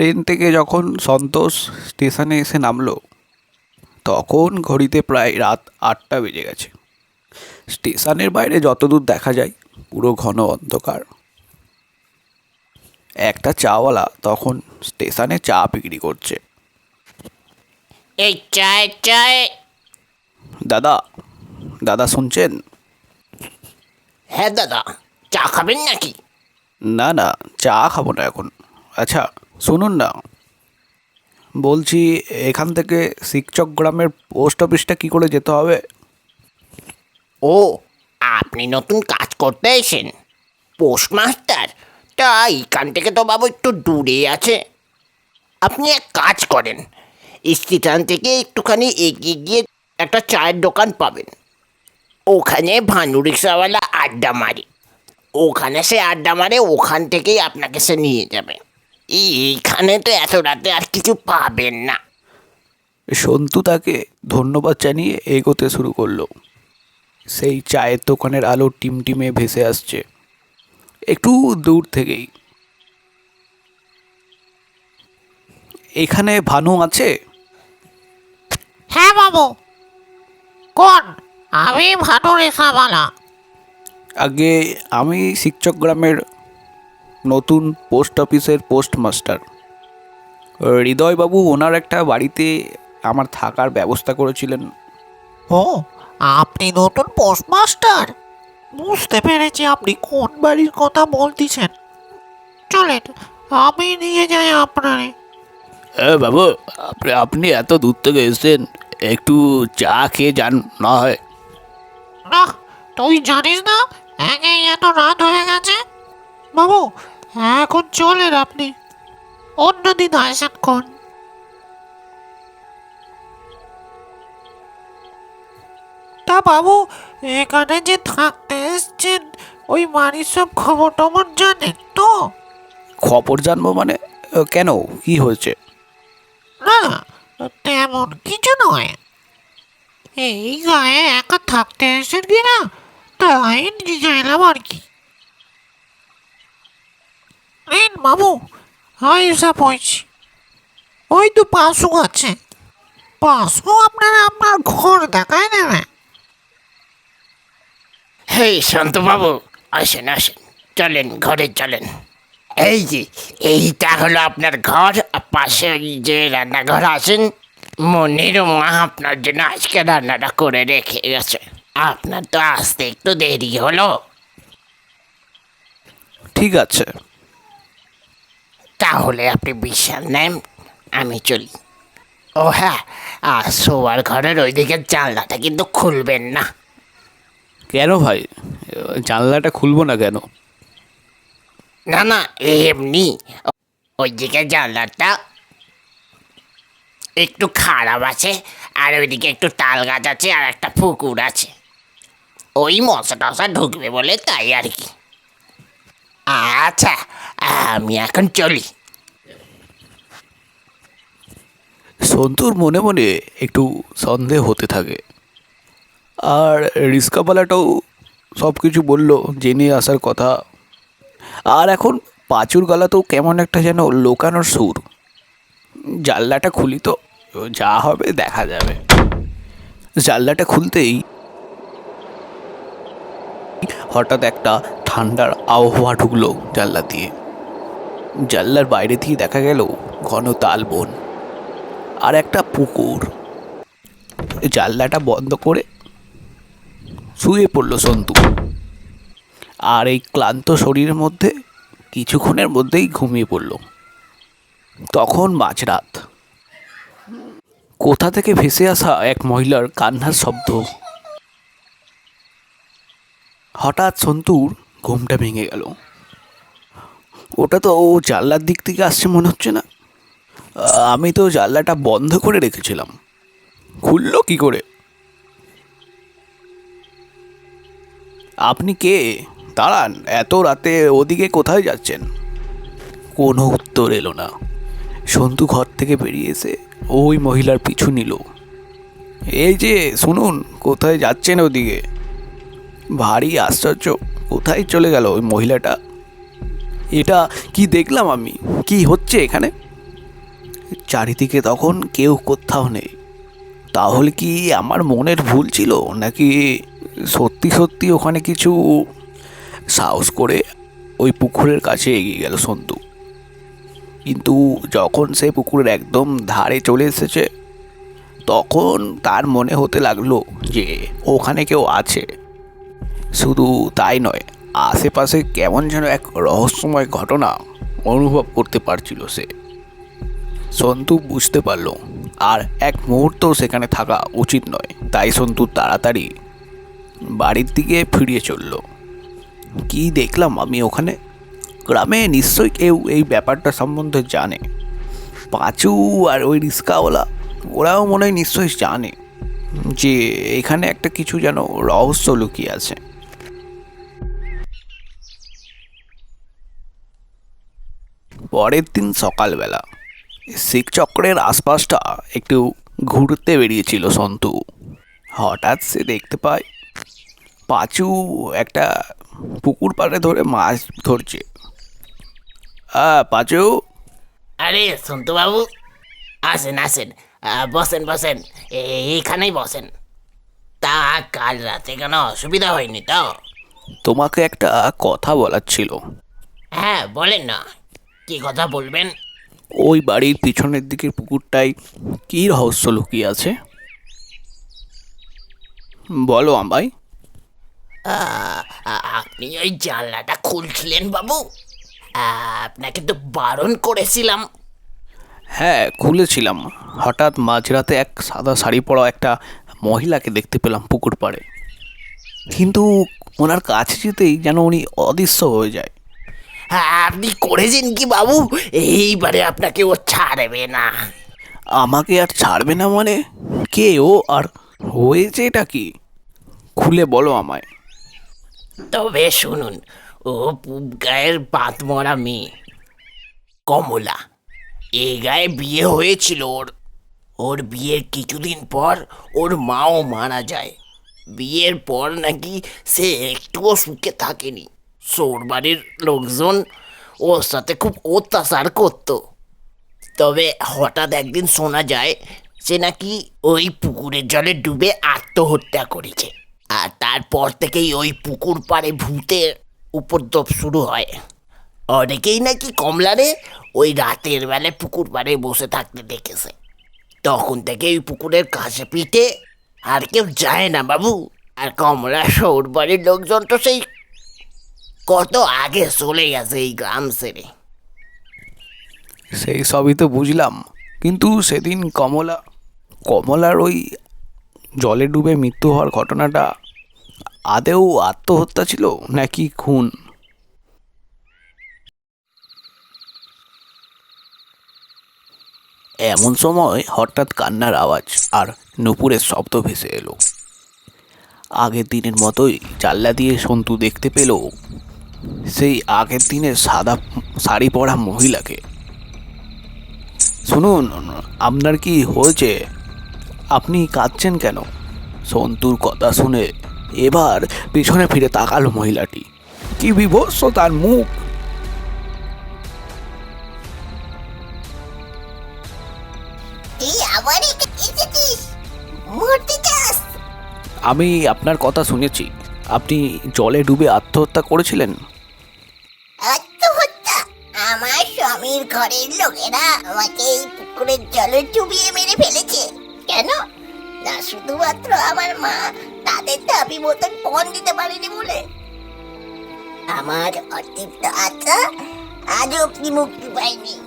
Train থেকে যখন সন্তোষ স্টেশনে এসে নামলো তখন ঘড়িতে প্রায় রাত আটটা বেজে গেছে। স্টেশনের বাইরে যতদূর দেখা যায় পুরো ঘন অন্ধকার। একটা চাওয়ালা তখন স্টেশনে চা বিক্রি করছে। এই চায় চায়। দাদা দাদা শুনছেন? হ্যাঁ দাদা চা খাবেন নাকি? না না চা খাব না এখন। আচ্ছা শুনুন না। বলছি, এখান থেকে শিক্ষক গ্রামের পোস্ট অফিসটা কী করে যেতে হবে? ও, আপনি নতুন কাজ করতে এসেন পোস্টমাস্টার, তা এখান থেকে তো বাবু একটু দূরে আছে। আপনি এক কাজ করেন, স্টেশন থেকে একটুখানি এগিয়ে গিয়ে একটা চায়ের দোকান পাবেন। ওখানে ভানু রিক্সাওয়ালা আড্ডা মারে। ওখানে সে আড্ডা মারে, ওখান থেকেই আপনাকে সে নিয়ে যাবে। এইখানে তো এত রাতে আর কিছু পাবেন না। সন্তু তাকে ধন্যবাদ জানিয়ে এগোতে শুরু করল। সেই চায়ের দোকানের আলো টিমটিমে ভেসে আসছে। একটু দূর থেকেই। এখানে ভানু আছে? হ্যাঁ বাবু। কোন? আমি ভানু রেখাওয়ালা আগে আমি শিক্ষক গ্রামের নতুন পোস্ট অফিসের পোস্টমাস্টার। হৃদয়বাবু ওনার একটা বাড়িতে আমার থাকার ব্যবস্থা করেছিলেন। ও আপনি নতুন পোস্টমাস্টার? বুঝতে পেরেছি আপনি কোন বাড়ির কথা বলতেছেন। চলেন আমি নিয়ে যাই আপনারে। হ্যাঁ বাবু আপনি আপনি এত দূর থেকে এসেছেন একটু চা খেয়ে যান না হয়। না তুই জানিস না একেই এত রাত হয়ে গেছে। বাবু এখন চলেন আপনি। অন্যদিন আসেন কোন তা বাবু এখানে যে থাকতে এসছেন ওই বাড়ির সব খবর টবর জানেন তো? খবর জানব মানে কেন? কি হয়েছে? না তেমন কিছু নয়। এই গায়ে একা থাকতে এসেন কি না তাই এলাম আর কি। নিন বাবু। হয় সব হয়েছে ওই তো পাশু আছে। পাশু আপনারা আপনার ঘর দেখায় দেবে। হেই শান্তবাবু আসেন আসেন। চলেন ঘরে চলেন। এই যে এইটা হলো আপনার ঘর আর পাশে ওই যে রান্নাঘর আছেন মনির মা আপনার জন্য আজকে রান্নাটা করে রেখে গেছে। আপনার তো আসতে একটু দেরি হলো। ঠিক আছে। তাহলে আপনি বিশাল নেন আমি চলি। ও হ্যাঁ আর শোয়ার ঘরের ওইদিকে জানলাটা কিন্তু খুলবেন না। কেন ভাই? জানলাটা খুলবো না কেন? না না এমনি। ওইদিকে জানলাটা একটু খারাপ আছে আর ওইদিকে একটু তাল গাছ আছে আর একটা পুকুর আছে। ওই মশা টশা ঢুকবে বলে তাই আর কি। আচ্ছা আমি এখন চলি সন্তুর মনে মনে একটু সন্দেহ হতে থাকে। আর রিস্কাওয়ালাটাও সব কিছু বলল, জেনে আসার কথা। আর এখন পাঁচুর গলাতেও কেমন একটা যেন লোকানোর সুর। জানলাটা খুলি তো, যা হবে দেখা যাবে। জানলাটা খুলতেই হঠাৎ একটা ঠান্ডার আবহাওয়া ঢুকলো জানলা দিয়ে। জানলার বাইরে দিয়ে দেখা গেল ঘন তাল বন আর একটা পুকুর। জানলাটা বন্ধ করে শুয়ে পড়ল সন্তু। আর এই ক্লান্ত শরীরের মধ্যে কিছুক্ষণের মধ্যেই ঘুমিয়ে পড়ল। তখন মাঝরাত। কোথা থেকে ভেসে আসা এক মহিলার কান্নার শব্দ। হঠাৎ সন্তুর ঘুমটা ভেঙে গেল। ওটা তো ও জানলার দিক থেকে আসছে মনে হচ্ছে না। আমি তো জানলাটা বন্ধ করে রেখেছিলাম। খুললো কি করে? আপনি কে? দাঁড়ান, এত রাতে ওদিকে কোথায় যাচ্ছেন? কোনো উত্তর এলো না। সন্তু ঘর থেকে বেরিয়ে এসে ওই মহিলার পিছু নিল। এই যে, শুনুন, কোথায় যাচ্ছেন ওদিকে? ভারী আশ্চর্য। কোথায় চলে গেল ওই মহিলাটা? এটা কি দেখলাম আমি? কি হচ্ছে এখানে? চারিদিকে তখন কেউ কোথাও নেই। তাহলে কি আমার মনের ভুল ছিল? নাকি সত্যি সত্যি ওখানে কিছু সাহস করে ওই পুকুরের কাছে এগিয়ে গেল সন্তু? কিন্তু যখন সে পুকুরের একদম ধারে চলে এসেছে, তখন তার মনে হতে লাগল যে ওখানে কেউ আছে। শুধু তাই নয়, আশেপাশে কেমন যেন এক রহস্যময় ঘটনা অনুভব করতে পারছিল সে। সন্তু বুঝতে পারল, আর এক মুহূর্ত সেখানে থাকা উচিত নয়। তাই সন্তু তাড়াতাড়ি বাড়ির দিকে ফিরিয়ে চলল। কি দেখলাম আমি ওখানে? গ্রামে নিশ্চয়ই কেউ এই ব্যাপারটা সম্বন্ধে জানে। পাঁচু আর ওই রিস্কাওয়ালা, ওরাও মনে হয় নিশ্চয়ই জানে যে এখানে একটা কিছু যেন রহস্য লুকিয়ে আছে। পরের দিন সকালবেলা। শিখচক্রের আশপাশটা একটু ঘুরতে বেরিয়েছিল সন্তু। হঠাৎ সে দেখতে পায় পাঁচু একটা পুকুর পাড়ে ধরে মাছ ধরছে। আ পাঁচু? আরে সন্তু বাবু আসেন আসেন বসেন বসেন এইখানেই বসেন। তা কাল রাতে কেন অসুবিধা হয়নি তো? তোমাকে একটা কথা বলার ছিল। হ্যাঁ বলেন না। কি কথা বলবেন? ওই বাড়ির পিছনের দিকের পুকুরটায় কী রহস্য লুকিয়ে আছে? বলো আমায়। আহ, আপনি ওই জানলাটা খুলছিলেন বাবু। আপনাকে তো বারণ করেছিলাম। হ্যাঁ খুলেছিলাম। হঠাৎ মাঝরাতে এক সাদা শাড়ি পরা একটা মহিলাকে দেখতে পেলাম পুকুর পাড়ে। কিন্তু ওনার কাছে যেতেই যেন উনি অদৃশ্য হয়ে যায়। আপনি করেছেন কি বাবু? এইবারে আপনাকে ও ছাড়বে না। আমাকে আর ছাড়বে না মানে? কে ও আর হয়েছে এটা কি? খুলে বলো আমায়। তবে শুনুন ও পুব গায়ের বাত মরা মেয়ে কমলা। এ গায়ে বিয়ে হয়েছিল ওর। ওর বিয়ের কিছুদিন পর ওর মাও মারা যায়। বিয়ের পর নাকি সে একটুও সুখে থাকেনি। সোর বাড়ির লোকজন ওর সাথে খুব অত্যাচার করতো। তবে হঠাৎ একদিন শোনা যায় সে নাকি ওই পুকুরের জলে ডুবে আত্মহত্যা করেছে। আর তারপর থেকেই ওই পুকুর পাড়ে ভূতের উপদ্রব শুরু হয়। অনেকেই নাকি কমলারে ওই রাতের বেলায় পুকুর পাড়ে বসে থাকতে দেখেছে। তখন থেকে ওই পুকুরের কাছে পিঠে আর কেউ যায় না বাবু। আর কমলা সৌর বাড়ির লোকজন তো সেই কত আগে চলে গেছে এই গ্রাম ছেড়ে। সেই সবই তো বুঝলাম, কিন্তু সেদিন কমলা, কমলার ওই জলে ডুবে মৃত্যু হওয়ার ঘটনাটা আদেও আত্মহত্যা ছিল নাকি খুন? এমন সময় হঠাৎ কান্নার আওয়াজ আর নুপুরের শব্দ ভেসে এলো। আগের দিনের মতোই জানলা দিয়ে সন্তু দেখতে পেল সেই আগের দিনের সাদা শাড়ি পরা মহিলাকে। শুনুন আপনার কি হয়েছে? আপনি কাঁদছেন কেন? সন্তুর কথা শুনে এবার পিছনে ফিরে তাকালো মহিলাটি। কি বিভৎস তার মুখ! আমি আপনার কথা শুনেছি। আপনি জলে ডুবে আত্মহত্যা করেছিলেন? আমার স্বামীর ঘরের লোকেরা আমাকে এই পুকুরের জলে ডুবিয়ে মেরে ফেলেছে। কেন? না শুধুমাত্র আমার মা, তাদের দাবি মতন পণ দিতে পারেনি বলে। আমার অতৃপ্ত আত্মা আজ অব্দি মুক্তি পাইনি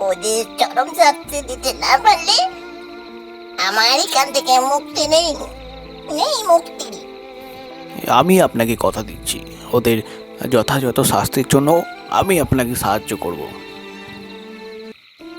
ওদের চরম শাস্তি দিতে না পারলে আমার এখান থেকে মুক্তি নেই। নেই মুক্তি। আমি আপনাকে কথা দিচ্ছি। ওদের যথাযথ শাস্তির জন্য আমি আপনাকে সাহায্য করব।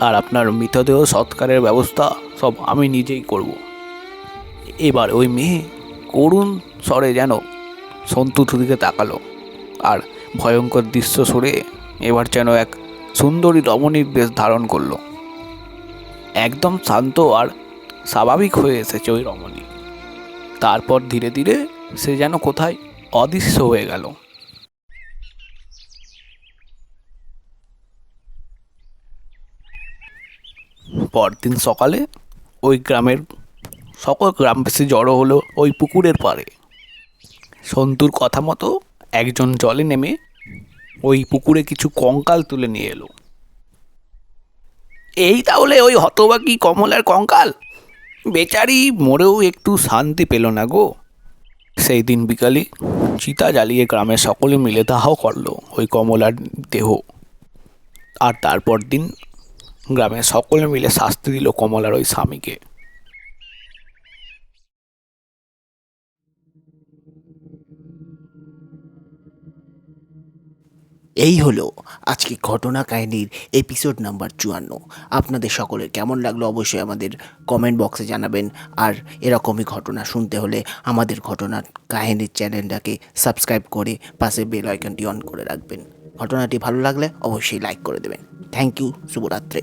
আর আপনার মৃতদেহ সৎকারের ব্যবস্থা সব আমি নিজেই করব। এবার ওই মেয়ে করুণ স্বরে যেন সন্তুর দিকে তাকালো আর ভয়ঙ্কর দৃশ্য সরে এবার যেন এক সুন্দরী রমণীর বেশ ধারণ করল। একদম শান্ত আর স্বাভাবিক হয়ে এসেছে ওই রমণী। তারপর ধীরে ধীরে সে যেন কোথায় অদৃশ্য হয়ে গেল। পরদিন সকালে ওই গ্রামের সকল গ্রামবাসী জড়ো হলো ওই পুকুরের পাড়ে। সন্তুর কথা মতো একজন জলে নেমে ওই পুকুরে কিছু কঙ্কাল তুলে নিয়ে এলো। এই তাহলে ওই হতবাকি কমলার কঙ্কাল? বেচারি মরেও একটু শান্তি পেল না গো। সেই দিন বিকালে চিতা জ্বালিয়ে গ্রামের সকলে মিলে দাহ করল ওই কমলার দেহ। আর তারপর দিন গ্রামের সকলে মিলে শাস্তি দিল কমলার ওই স্বামীকে। এই হলো আজকে ঘটনা কাহিনীর এপিসোড নাম্বার চুয়ান্ন। আপনাদের সকলের কেমন লাগল অবশ্যই আমাদের কমেন্ট বক্সে জানাবেন। আর এরকমই ঘটনা শুনতে হলে আমাদের ঘটনার কাহিনীর চ্যানেলটাকে সাবস্ক্রাইব করে পাশে বেল আইকনটি অন করে রাখবেন। ঘটনাটি ভালো লাগলে অবশ্যই লাইক করে দেবেন। থ্যাংক ইউ শুভরাত্রি।